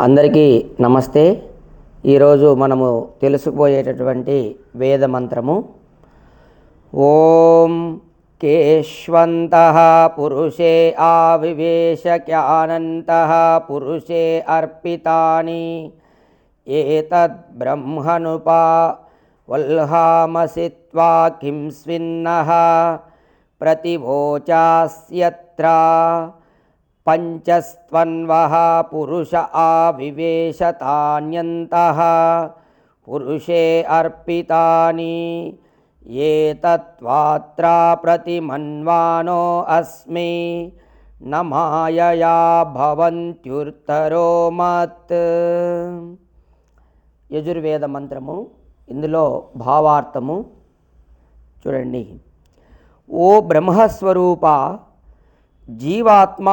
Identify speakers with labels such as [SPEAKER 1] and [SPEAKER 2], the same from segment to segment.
[SPEAKER 1] అందరికీ నమస్తే. ఈరోజు మనము తెలుసుకుపోయేటటువంటి వేద మంత్రము. ఓం కేష్వంత పురుషే ఆవివేశక్యానంత పురుషే అర్పితాని. ఏతద్బ్రహ్మనుపా వల్హామసి త్వా కిం స్విన్నః ప్రతివోచాస్యత్ర. పంచస్త్వన్వః పురుష ఆవివేశతాన్యంతః పురుషే అర్పితాని ఏతత్వాత్ర ప్రతిమన్వానో అస్మి న భవంత్యుర్తరో మత్. యజుర్వేద మంత్రము ఇందులో భావార్థము చూడండి. ఓ బ్రహ్మస్వరూప జీవాత్మ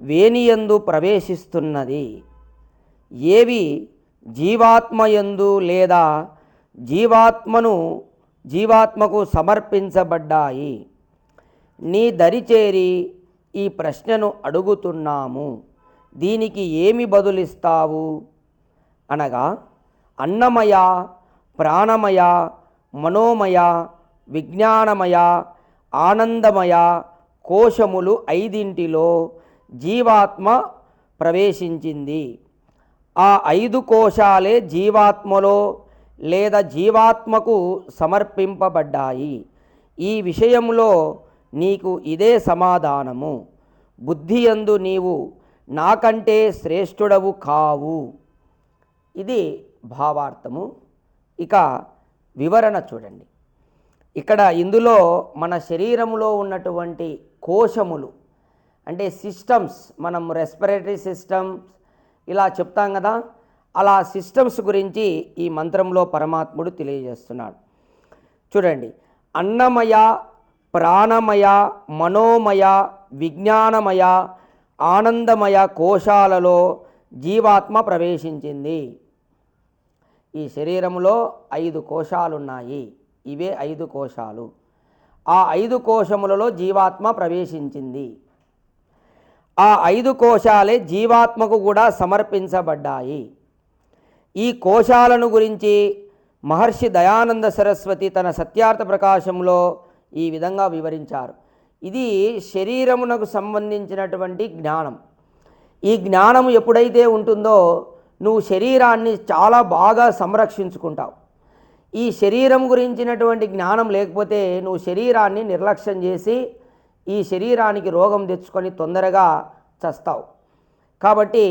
[SPEAKER 1] వేనియందు ప్రవేశిస్తున్నది. ఏవి? జీవాత్మయందు లేదా జీవాత్మను జీవాత్మకు సమర్పించబడ్డాయి. నీ దరిచేరి ఈ ప్రశ్నను అడుగుతున్నాము. దీనికి ఏమి బదులిస్తావు? అనగా అన్నమయ ప్రాణమయ మనోమయ విజ్ఞానమయ ఆనందమయ కోశములు ఐదింటిలో జీవాత్మ ప్రవేశించింది. ఆ ఐదు కోశాలే జీవాత్మలో లేదా జీవాత్మకు సమర్పింపబడ్డాయి. ఈ విషయంలో నీకు ఇదే సమాధానము. బుద్ధియందు నీవు నాకంటే శ్రేష్ఠుడవు కావు. ఇది భావార్థము. ఇక వివరణ చూడండి. ఇక్కడ ఇందులో మన శరీరంలో ఉన్నటువంటి కోశములు అంటే సిస్టమ్స్ మనం రెస్పిరేటరీ సిస్టమ్స్ ఇలా చెప్తాం కదా అలా సిస్టమ్స్ గురించి ఈ మంత్రంలో పరమాత్ముడు తెలియజేస్తున్నాడు. చూడండి అన్నమయ ప్రాణమయ మనోమయ విజ్ఞానమయ ఆనందమయ కోశాలలో జీవాత్మ ప్రవేశించింది. ఈ శరీరంలో ఐదు కోశాలు ఉన్నాయి ఇవే ఐదు కోశాలు. ఆ ఐదు కోశములలో జీవాత్మ ప్రవేశించింది. ఆ ఐదు కోశాలే జీవాత్మకు కూడా సమర్పించబడ్డాయి. ఈ కోశాలను గురించి మహర్షి దయానంద సరస్వతి తన సత్యార్థ ప్రకాశంలో ఈ విధంగా వివరించారు. ఇది శరీరమునకు సంబంధించినటువంటి జ్ఞానం. ఈ జ్ఞానం ఎప్పుడైతే ఉంటుందో నువ్వు శరీరాన్ని చాలా బాగా సంరక్షించుకుంటావు. ఈ శరీరం గురించినటువంటి జ్ఞానం లేకపోతే నువ్వు శరీరాన్ని నిర్లక్ష్యం చేసి ఈ శరీరానికి రోగం తెచ్చుకొని తొందరగా చస్తావు. కాబట్టి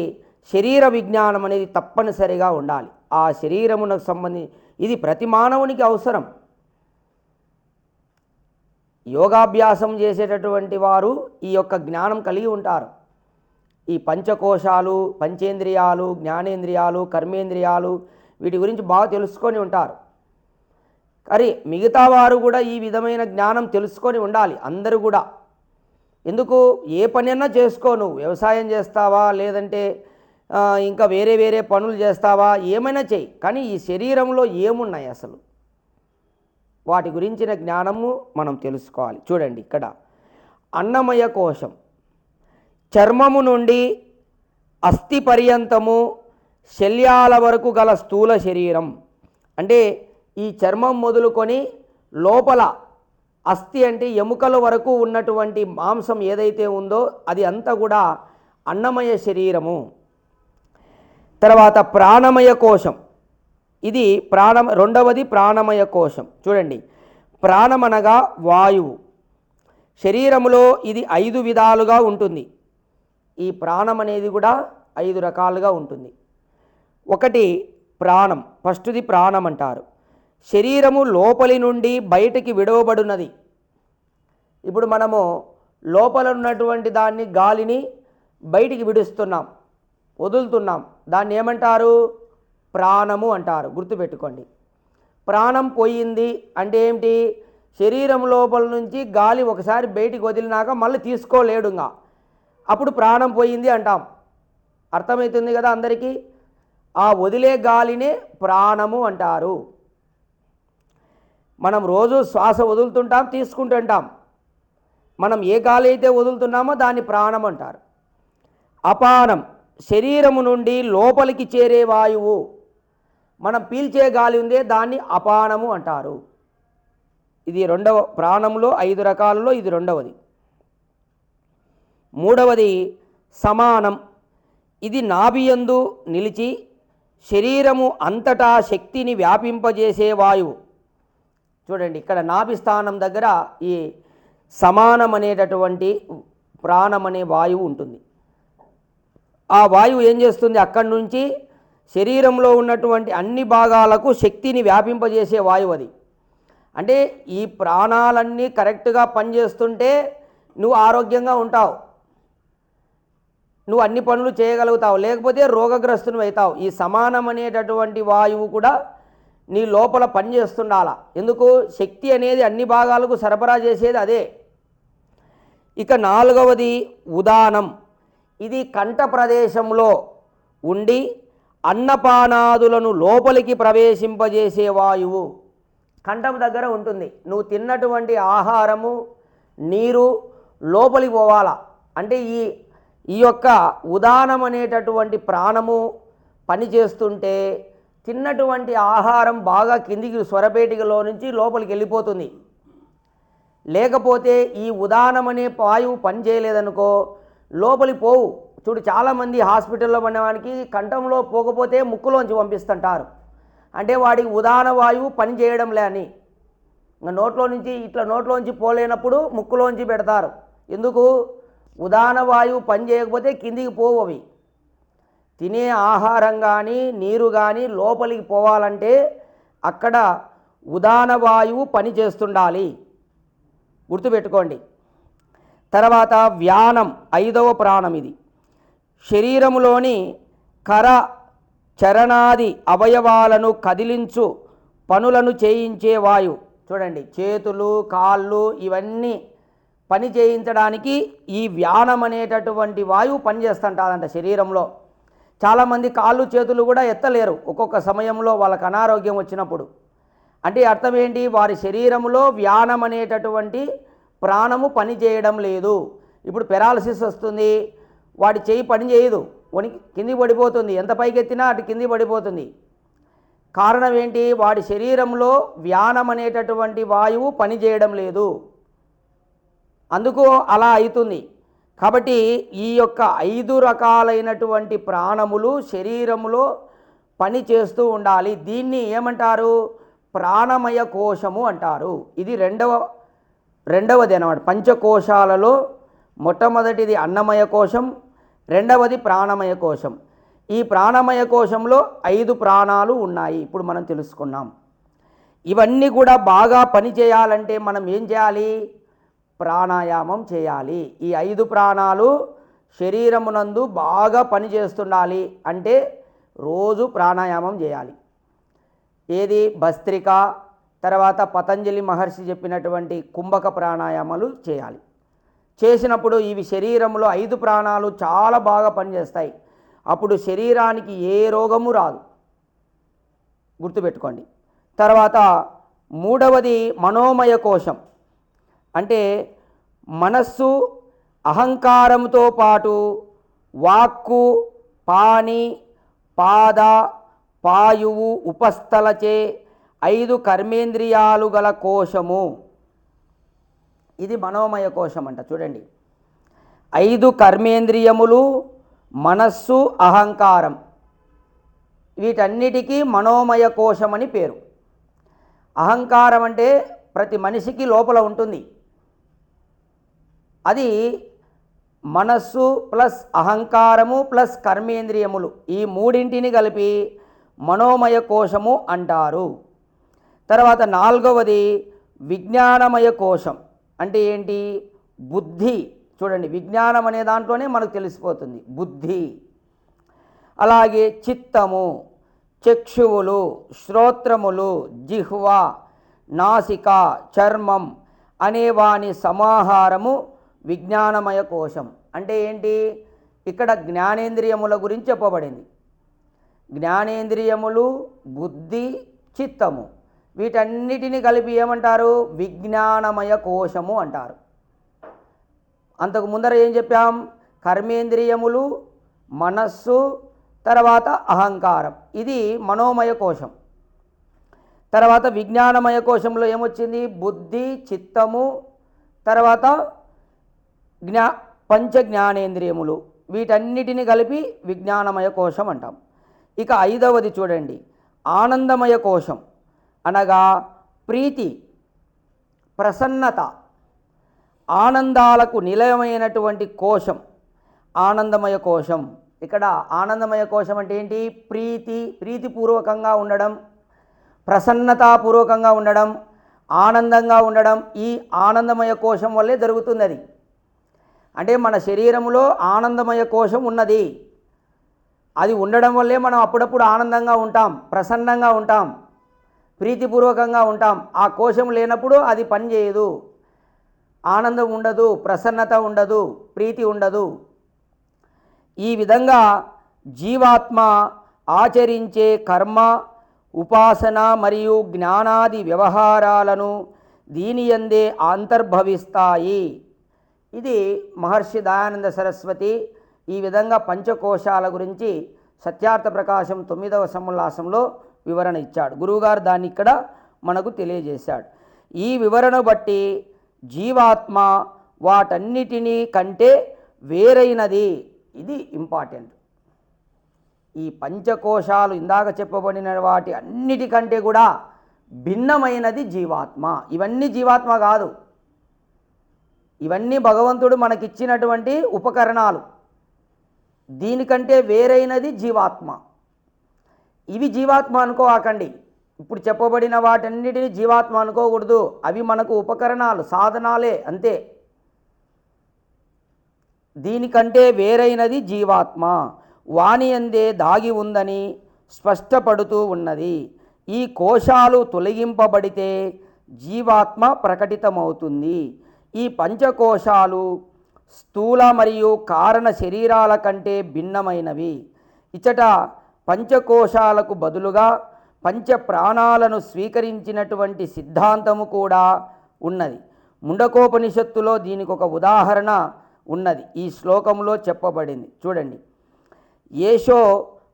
[SPEAKER 1] శరీర విజ్ఞానం అనేది తప్పనిసరిగా ఉండాలి. ఆ శరీరమునకు సంబంధించి ఇది ప్రతి మానవునికి అవసరం. యోగాభ్యాసం చేసేటటువంటి వారు ఈ యొక్క జ్ఞానం కలిగి ఉంటారు. ఈ పంచకోశాలు పంచేంద్రియాలు జ్ఞానేంద్రియాలు కర్మేంద్రియాలు వీటి గురించి బాగా తెలుసుకొని ఉంటారు. కానీ మిగతా వారు కూడా ఈ విధమైన జ్ఞానం తెలుసుకొని ఉండాలి. అందరూ కూడా. ఎందుకు? ఏ పనైనా చేసుకో నువ్వు. వ్యవసాయం చేస్తావా? లేదంటే ఇంకా వేరే వేరే పనులు చేస్తావా? ఏమైనా చేయి. కానీ ఈ శరీరంలో ఏమున్నాయి అసలు? వాటి గురించిన జ్ఞానము మనం తెలుసుకోవాలి. చూడండి ఇక్కడ. అన్నమయ కోశం. చర్మము నుండి అస్థి పర్యంతము శల్యాల వరకు గల స్థూల శరీరం. అంటే ఈ చర్మం మొదలుకొని లోపల అస్థి అంటే ఎముకల వరకు ఉన్నటువంటి మాంసం ఏదైతే ఉందో అది అంతా కూడా అన్నమయ శరీరము. తర్వాత ప్రాణమయ కోశం. ఇది ప్రాణ రెండవది ప్రాణమయ కోశం. చూడండి. ప్రాణమనగా వాయువు. శరీరములో ఇది ఐదు విధాలుగా ఉంటుంది. ఈ ప్రాణం అనేది కూడా ఐదు రకాలుగా ఉంటుంది. ఒకటి ప్రాణం. ఫస్ట్ది ప్రాణం అంటారు. శరీరము లోపలి నుండి బయటికి విడవబడినది. ఇప్పుడు మనము లోపల ఉన్నటువంటి దాన్ని గాలిని బయటికి విడుస్తున్నాం వదులుతున్నాం. దాన్ని ఏమంటారు? ప్రాణము అంటారు. గుర్తుపెట్టుకోండి. ప్రాణం పోయింది అంటే ఏమిటి? శరీరం లోపల నుంచి గాలి ఒకసారి బయటికి వదిలినాక మళ్ళీ తీసుకోలేడుగా అప్పుడు ప్రాణం పోయింది అంటాం. అర్థమవుతుంది కదా అందరికీ? ఆ వదిలే గాలినే ప్రాణము అంటారు. మనం రోజు శ్వాస వదులుతుంటాం తీసుకుంటుంటాం. మనం ఏ గాలి అయితే వదులుతున్నామో దాన్ని ప్రాణం అంటారు. అపానం శరీరము నుండి లోపలికి చేరే వాయువు. మనం పీల్చే గాలి ఉందే దాన్ని అపానము అంటారు. ఇది రెండవ ప్రాణంలో ఐదు రకాలలో ఇది రెండవది. మూడవది సమానం. ఇది నాభియందు నిలిచి శరీరము అంతటా శక్తిని వ్యాపింపజేసే వాయువు. చూడండి ఇక్కడ నాభి స్థానం దగ్గర ఈ సమానం అనేటటువంటి ప్రాణం అనే వాయువు ఉంటుంది. ఆ వాయువు ఏం చేస్తుంది? అక్కడి నుంచి శరీరంలో ఉన్నటువంటి అన్ని భాగాలకు శక్తిని వ్యాపింపజేసే వాయువు అది. అంటే ఈ ప్రాణాలన్నీ కరెక్ట్గా పనిచేస్తుంటే నువ్వు ఆరోగ్యంగా ఉంటావు. నువ్వు అన్ని పనులు చేయగలుగుతావు. లేకపోతే రోగగ్రస్తుని అవుతావు ఈ సమానం అనేటటువంటి వాయువు కూడా నీ లోపల పనిచేస్తుండాల ఎందుకు? శక్తి అనేది అన్ని భాగాలకు సరఫరా చేసేది అదే. ఇక నాలుగవది ఉదానం. ఇది కంఠ ప్రదేశంలో ఉండి అన్నపానాదులను లోపలికి ప్రవేశింపజేసే వాయువు. కంఠం దగ్గర ఉంటుంది. నువ్వు తిన్నటువంటి ఆహారము నీరు లోపలికి పోవాలా? అంటే ఈ ఈ యొక్క ఉదానం అనేటటువంటి ప్రాణము పనిచేస్తుంటే తిన్నటువంటి ఆహారం బాగా కిందికి స్వరపేటికలో నుంచి లోపలికి వెళ్ళిపోతుంది. లేకపోతే ఈ ఉదానం అనే వాయువు పని చేయలేదనుకో లోపలి పోవు. చూడు చాలామంది హాస్పిటల్లో పడినవానికి కంఠంలో పోకపోతే ముక్కులోంచి పంపిస్తుంటారు. అంటే వాడికి ఉదాన వాయువు పని చేయడంలే అని. ఇంకా నోట్లో నుంచి ఇట్లా నోట్లోంచి పోలేనప్పుడు ముక్కులోంచి పెడతారు. ఎందుకు? ఉదాన వాయువు పని చేయకపోతే కిందికి పోవు అవి. తినే ఆహారం కానీ నీరు కానీ లోపలికి పోవాలంటే అక్కడ ఉదాన వాయువు పని చేస్తుండాలి. గుర్తుపెట్టుకోండి. తర్వాత వ్యానం ఐదవ ప్రాణం ఇది. శరీరములోని కర చరణాది అవయవాలను కదిలించు పనులను చేయించే వాయువు. చూడండి చేతులు కాళ్ళు ఇవన్నీ పని చేయించడానికి ఈ వ్యానం అనేటటువంటి వాయువు పనిచేస్తుంటుందంట శరీరంలో. చాలామంది కాళ్ళు చేతులు కూడా ఎత్తలేరు. ఒక్కొక్క సమయంలో వాళ్ళకు అనారోగ్యం వచ్చినప్పుడు. అంటే అర్థం ఏంటి? వారి శరీరంలో వ్యానం అనేటటువంటి ప్రాణము పని చేయడం లేదు. ఇప్పుడు పెరాలసిస్ వస్తుంది. వాడి చేయి పని చేయదు. కింది పడిపోతుంది. ఎంత పైకెత్తినా అటు కింది పడిపోతుంది. కారణం ఏంటి? వాడి శరీరంలో వ్యానం అనేటటువంటి వాయువు పనిచేయడం లేదు. అందుకు అలా అవుతుంది. కాబట్టి ఈ యొక్క ఐదు రకాలైనటువంటి ప్రాణములు శరీరములో పని చేస్తూ ఉండాలి. దీన్ని ఏమంటారు? ప్రాణమయ కోశము అంటారు. ఇది రెండవ రెండవది అనమాట పంచకోశాలలో మొట్టమొదటిది అన్నమయ కోశం రెండవది ప్రాణమయ కోశం. ఈ ప్రాణమయ కోశంలో ఐదు ప్రాణాలు ఉన్నాయి. ఇప్పుడు మనం తెలుసుకున్నాం. ఇవన్నీ కూడా బాగా పని చేయాలంటే మనం ఏం చేయాలి? ప్రాణాయామం చేయాలి. ఈ ఐదు ప్రాణాలు శరీరమునందు బాగా పనిచేస్తుండాలి అంటే రోజు ప్రాణాయామం చేయాలి. ఏది? భస్త్రిక తర్వాత పతంజలి మహర్షి చెప్పినటువంటి కుంభక ప్రాణాయామాలు చేయాలి. చేసినప్పుడు ఇవి శరీరంలో ఐదు ప్రాణాలు చాలా బాగా పనిచేస్తాయి. అప్పుడు శరీరానికి ఏ రోగము రాదు. గుర్తుపెట్టుకోండి. తర్వాత మూడవది మనోమయ కోశం. అంటే మనస్సు అహంకారంతో పాటు వాక్కు పాని పాద పాయువు ఉపస్థలచే ఐదు కర్మేంద్రియాలు గల కోశము. ఇది మనోమయ కోశం అంట చూడండి. ఐదు కర్మేంద్రియములు మనస్సు అహంకారం. వీటన్నిటికీ మనోమయ కోశం అని పేరు. అహంకారం అంటే ప్రతి మనిషికి లోపల ఉంటుంది. అది మనస్సు ప్లస్ అహంకారము ప్లస్ కర్మేంద్రియములు ఈ మూడింటిని కలిపి మనోమయ కోశము అంటారు. తర్వాత నాలుగవది విజ్ఞానమయ కోశం. అంటే ఏంటి? బుద్ధి. చూడండి విజ్ఞానం అనే దాంట్లోనే మనకు తెలిసిపోతుంది. బుద్ధి. అలాగే చిత్తము చక్షువులు శ్రోత్రములు జిహ్వ నాసిక చర్మం అనే వాని సమాహారము విజ్ఞానమయ కోశం. అంటే ఏంటి? ఇక్కడ జ్ఞానేంద్రియముల గురించి చెప్పబడింది. జ్ఞానేంద్రియములు బుద్ధి చిత్తము. వీటన్నిటిని కలిపి ఏమంటారు? విజ్ఞానమయ కోశము అంటారు. అంతకు ముందర ఏం చెప్పాం? కర్మేంద్రియములు మనస్సు తర్వాత అహంకారం. ఇది మనోమయ కోశం. తర్వాత విజ్ఞానమయ కోశంలో ఏమొచ్చింది? బుద్ధి చిత్తము తర్వాత జ్ఞా పంచ జ్ఞానేంద్రియములు వీటన్నిటిని కలిపి విజ్ఞానమయ కోశం అంటాం. ఇక ఐదవది చూడండి. ఆనందమయ కోశం. అనగా ప్రీతి ప్రసన్నత ఆనందాలకు నిలయమైనటువంటి కోశం. ఆనందమయ కోశం. ఇక్కడ ఆనందమయ కోశం అంటే ఏంటి? ప్రీతి ప్రీతిపూర్వకంగా ఉండడం ప్రసన్నతాపూర్వకంగా ఉండడం ఆనందంగా ఉండడం ఈ ఆనందమయ కోశం వల్లే జరుగుతుంది అది అంటే మన శరీరంలో ఆనందమయ కోశం ఉన్నది. అది ఉండడం వల్లే మనం అప్పుడప్పుడు ఆనందంగా ఉంటాం ప్రసన్నంగా ఉంటాం ప్రీతిపూర్వకంగా ఉంటాం. ఆ కోశం లేనప్పుడు అది పనిచేయదు ఆనందం ఉండదు ప్రసన్నత ఉండదు ప్రీతి ఉండదు. ఈ విధంగా జీవాత్మ ఆచరించే కర్మ ఉపాసన మరియు జ్ఞానాది వ్యవహారాలను దీనియందే అంతర్భవిస్తాయి. ఇది మహర్షి దయానంద సరస్వతి ఈ విధంగా పంచకోశాల గురించి సత్యార్థ ప్రకాశం తొమ్మిదవ సముల్లాసంలో వివరణ ఇచ్చాడు. గురువుగారు దాన్ని ఇక్కడ మనకు తెలియజేశాడు. ఈ వివరణ బట్టి జీవాత్మ వాటన్నిటినీ కంటే వేరైనది. ఇది ఇంపార్టెంట్. ఈ పంచకోశాలు ఇందాక చెప్పబడిన వాటి అన్నిటికంటే కూడా భిన్నమైనది జీవాత్మ. ఇవన్నీ జీవాత్మ కాదు. ఇవన్నీ భగవంతుడు మనకిచ్చినటువంటి ఉపకరణాలు. దీనికంటే వేరైనది జీవాత్మ. ఇవి జీవాత్మ అనుకోకండి ఇప్పుడు చెప్పబడిన వాటన్నిటిని జీవాత్మ అనుకోకూడదు. అవి మనకు ఉపకరణాలు సాధనాలే అంతే. దీనికంటే వేరైనది జీవాత్మ. వాణి అందే దాగి ఉందని స్పష్టపడుతూ ఉన్నది. ఈ కోశాలు తొలగింపబడితే జీవాత్మ ప్రకటితమవుతుంది. ఈ పంచకోశాలు స్థూల మరియు కారణ శరీరాల కంటే భిన్నమైనవి. ఇచట పంచకోశాలకు బదులుగా పంచ ప్రాణాలను స్వీకరించినటువంటి సిద్ధాంతము కూడా ఉన్నది. ముండకోపనిషత్తులో దీనికి ఒక ఉదాహరణ ఉన్నది. ఈ శ్లోకంలో చెప్పబడింది. చూడండి. ఏషో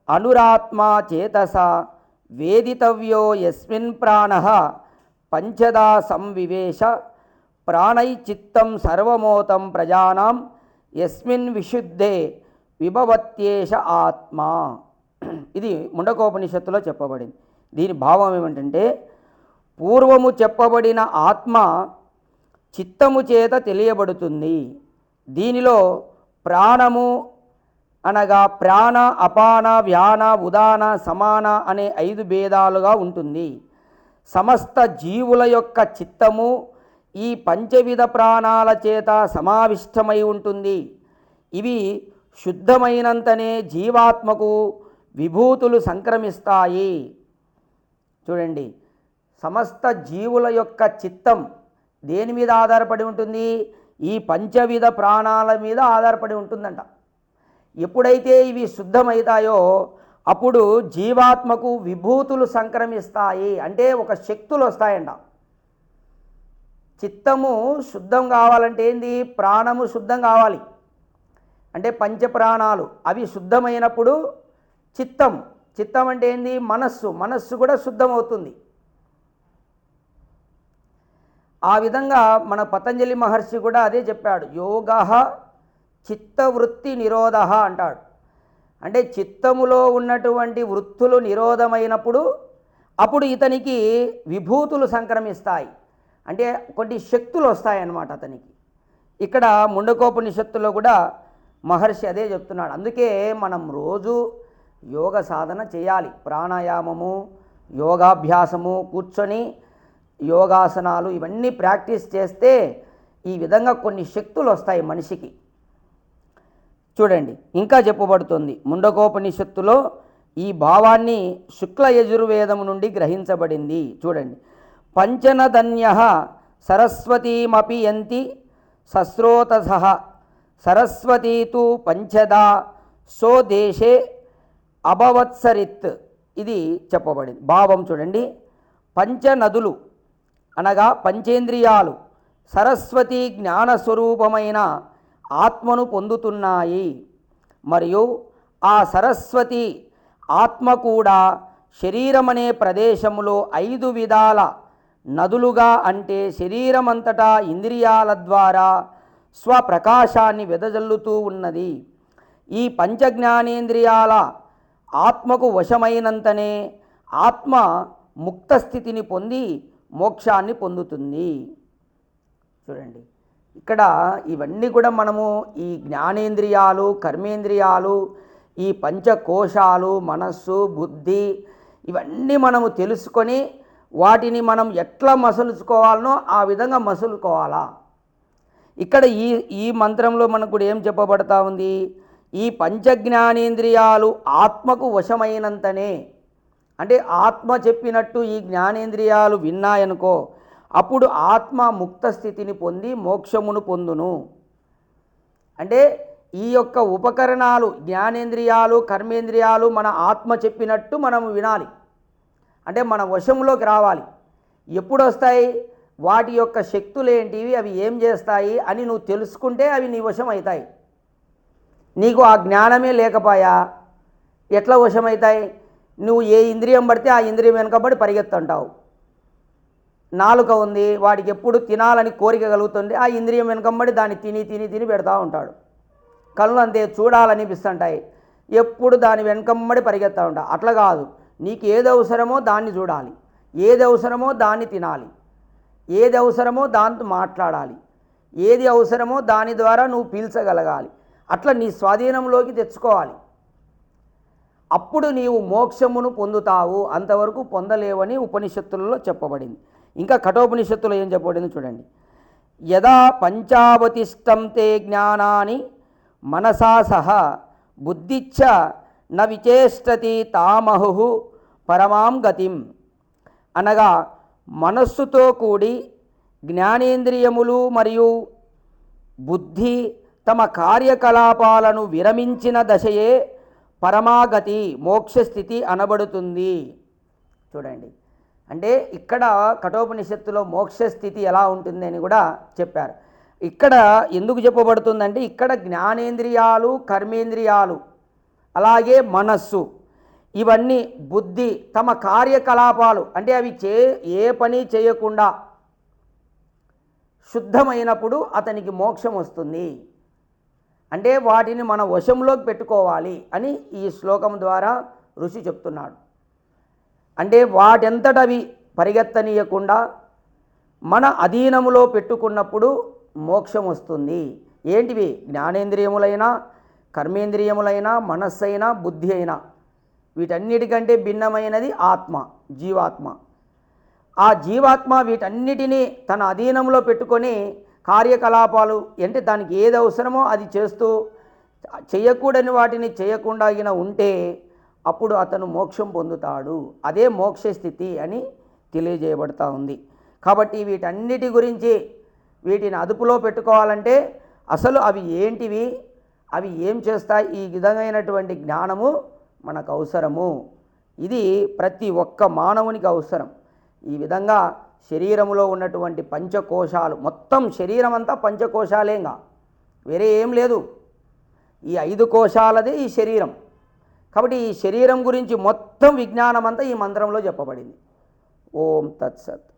[SPEAKER 1] అనురాత్మా చేతస వేదితవ్యో యస్మిన్ ప్రాణ పంచదా సంవివేశ ప్రాణైచిత్తం సర్వమోతం ప్రజానాం యస్మిన్ విశుద్ధే విభవత్యేష ఆత్మ. ఇది ముండకోపనిషత్తులో చెప్పబడింది. దీని భావం ఏమిటంటే పూర్వము చెప్పబడిన ఆత్మ చిత్తము చేత తెలియబడుతుంది. దీనిలో ప్రాణము అనగా ప్రాణ అపాన వ్యాన ఉదాన సమాన అనే ఐదు భేదాలుగా ఉంటుంది. సమస్త జీవుల యొక్క చిత్తము ఈ పంచవిధ ప్రాణాల చేత సమావిష్టమై ఉంటుంది. ఇవి శుద్ధమైనంతనే జీవాత్మకు విభూతులు సంక్రమిస్తాయి. చూడండి సమస్త జీవుల యొక్క చిత్తం దేని మీద ఆధారపడి ఉంటుంది? ఈ పంచవిధ ప్రాణాల మీద ఆధారపడి ఉంటుందంట. ఎప్పుడైతే ఇవి శుద్ధమవుతాయో అప్పుడు జీవాత్మకు విభూతులు సంక్రమిస్తాయి. అంటే ఒక శక్తులు వస్తాయంట. చిత్తము శుద్ధం కావాలంటే ఏంది? ప్రాణము శుద్ధం కావాలి. అంటే పంచప్రాణాలు అవి శుద్ధమైనప్పుడు చిత్తం చిత్తం అంటే ఏంది? మనస్సు మనస్సు కూడా శుద్ధమవుతుంది. ఆ విధంగా మన పతంజలి మహర్షి కూడా అదే చెప్పాడు. యోగ చిత్తవృత్తి నిరోధ అంటాడు. అంటే చిత్తములో ఉన్నటువంటి వృత్తులు నిరోధమైనప్పుడు అప్పుడు ఇతనికి విభూతులు సంక్రమిస్తాయి. అంటే కొన్ని శక్తులు వస్తాయన్నమాట అతనికి. ఇక్కడ ముండకోపనిషత్తులో కూడా మహర్షి అదే చెప్తున్నాడు. అందుకే మనం రోజు యోగ సాధన చేయాలి. ప్రాణాయామము యోగాభ్యాసము కూర్చొని యోగాసనాలు ఇవన్నీ ప్రాక్టీస్ చేస్తే ఈ విధంగా కొన్ని శక్తులు వస్తాయి మనిషికి. చూడండి ఇంకా చెప్పబడుతుంది. ముండకోపనిషత్తులో ఈ భావాన్ని శుక్ల యజుర్వేదము నుండి గ్రహించబడింది. చూడండి పంచనధన్య సరస్వతీమపి యంతి సస్రోతస సరస్వతీ తు పంచదా సో దేశే అభవత్సరిత్ ఇది చెప్పబడింది. భావం చూడండి. పంచనదులు అనగా పంచేంద్రియాలు సరస్వతి జ్ఞానస్వరూపమైన ఆత్మను పొందుతున్నాయి. మరియు ఆ సరస్వతి ఆత్మ కూడా శరీరమనే ప్రదేశంలో ఐదు విధాల నదులుగా అంటే శరీరమంతటా ఇంద్రియాల ద్వారా స్వప్రకాశాన్ని వెదజల్లుతూ ఉన్నది. ఈ పంచజ్ఞానేంద్రియాల ఆత్మకు వశమైనంతనే ఆత్మ ముక్త స్థితిని పొంది మోక్షాన్ని పొందుతుంది. చూడండి ఇక్కడ ఇవన్నీ కూడా మనము ఈ జ్ఞానేంద్రియాలు కర్మేంద్రియాలు ఈ పంచకోశాలు మనస్సు బుద్ధి ఇవన్నీ మనము తెలుసుకొని వాటిని మనం ఎట్లా మసలుచుకోవాలనో ఆ విధంగా మసులుకోవాలా. ఇక్కడ ఈ ఈ మంత్రంలో మనకు కూడా ఏం చెప్పబడతా ఉంది? ఈ పంచజ్ఞానేంద్రియాలు ఆత్మకు వశమైనంతనే. అంటే ఆత్మ చెప్పినట్టు ఈ జ్ఞానేంద్రియాలు విన్నాయనుకో అప్పుడు ఆత్మ ముక్త స్థితిని పొంది మోక్షమును పొందును. అంటే ఈ యొక్క ఉపకరణాలు జ్ఞానేంద్రియాలు కర్మేంద్రియాలు మన ఆత్మ చెప్పినట్టు మనం వినాలి. అంటే మన వశంలోకి రావాలి. ఎప్పుడు వస్తాయి వాటి యొక్క శక్తులు ఏంటివి అవి ఏం చేస్తాయి? అని నువ్వు తెలుసుకుంటే అవి నీ వశం అవుతాయి నీకు ఆ జ్ఞానమే లేకపోయా? ఎట్లా వశమవుతాయి? నువ్వు ఏ ఇంద్రియం పడితే ఆ ఇంద్రియం వెనకబడి పరిగెత్తుంటావు. నాలుక ఉంది వాడికి ఎప్పుడు తినాలని కోరిక కలుగుతుంది ఆ ఇంద్రియం వెనకంబడి దాన్ని తిని తిని తిని పెడతా ఉంటాడు. కళ్ళు అంతే చూడాలనిపిస్తుంటాయి. ఎప్పుడు దాని వెనకంబడి పరిగెత్తా ఉంటావు అట్లా కాదు. నీకు ఏది అవసరమో దాన్ని చూడాలి. ఏది అవసరమో దాన్ని తినాలి. ఏది అవసరమో దాంతో మాట్లాడాలి. ఏది అవసరమో దాని ద్వారా నువ్వు పీల్చగలగాలి. అట్లా నీ స్వాధీనంలోకి తెచ్చుకోవాలి. అప్పుడు నీవు మోక్షమును పొందుతావు. అంతవరకు పొందలేవని ఉపనిషత్తులలో చెప్పబడింది. ఇంకా కఠోపనిషత్తులో ఏం చెప్పబడింది చూడండి. యదా పంచావతిష్టం తే జ్ఞానాన్ని మనసా సహ బుద్ధిచ్చ న విచేష్టతి తామహు పరమాం గతిం. అనగా మనస్సుతో కూడి జ్ఞానేంద్రియములు మరియు బుద్ధి తమ కార్యకలాపాలను విరమించిన దశయే పరమాగతి మోక్షస్థితి అనబడుతుంది. చూడండి. అంటే ఇక్కడ కఠోపనిషత్తులో మోక్షస్థితి ఎలా ఉంటుంది అని కూడా చెప్పారు. ఇక్కడ ఎందుకు చెప్పబడుతుందంటే ఇక్కడ జ్ఞానేంద్రియాలు కర్మేంద్రియాలు అలాగే మనస్సు. ఇవన్నీ బుద్ధి తమ కార్యకలాపాలు. అంటే అవి చే ఏ పని చేయకుండా శుద్ధమైనప్పుడు అతనికి మోక్షం వస్తుంది. అంటే వాటిని మన వశంలోకి పెట్టుకోవాలి అని ఈ శ్లోకం ద్వారా ఋషి చెప్తున్నాడు. అంటే వాటెంతటవి పరిగెత్తనీయకుండా మన అధీనములో పెట్టుకున్నప్పుడు మోక్షం వస్తుంది. ఏంటివి? జ్ఞానేంద్రియములైనా కర్మేంద్రియములైన మనస్సైనా బుద్ధి అయినా వీటన్నిటికంటే భిన్నమైనది ఆత్మ జీవాత్మ. ఆ జీవాత్మ వీటన్నిటినీ తన అధీనంలో పెట్టుకొని కార్యకలాపాలు అంటే దానికి ఏది అవసరమో అది చేస్తూ చేయకూడని వాటిని చేయకుండా ఉంటే అప్పుడు అతను మోక్షం పొందుతాడు. అదే మోక్ష స్థితి అని తెలియజేయబడతా ఉంది. కాబట్టి వీటన్నిటి గురించి వీటిని అదుపులో పెట్టుకోవాలంటే అసలు అవి ఏంటివి? అవి ఏం చేస్తాయి? ఈ విధమైనటువంటి జ్ఞానము మనకు అవసరము. ఇది ప్రతి ఒక్క మానవునికి అవసరం. ఈ విధంగా శరీరములో ఉన్నటువంటి పంచకోశాలు మొత్తం శరీరం అంతా పంచకోశాలేగా. వేరే ఏం లేదు. ఈ ఐదు కోశాలదే ఈ శరీరం. కాబట్టి ఈ శరీరం గురించి మొత్తం విజ్ఞానం అంతా ఈ మంత్రంలో చెప్పబడింది. ఓం తత్సత్.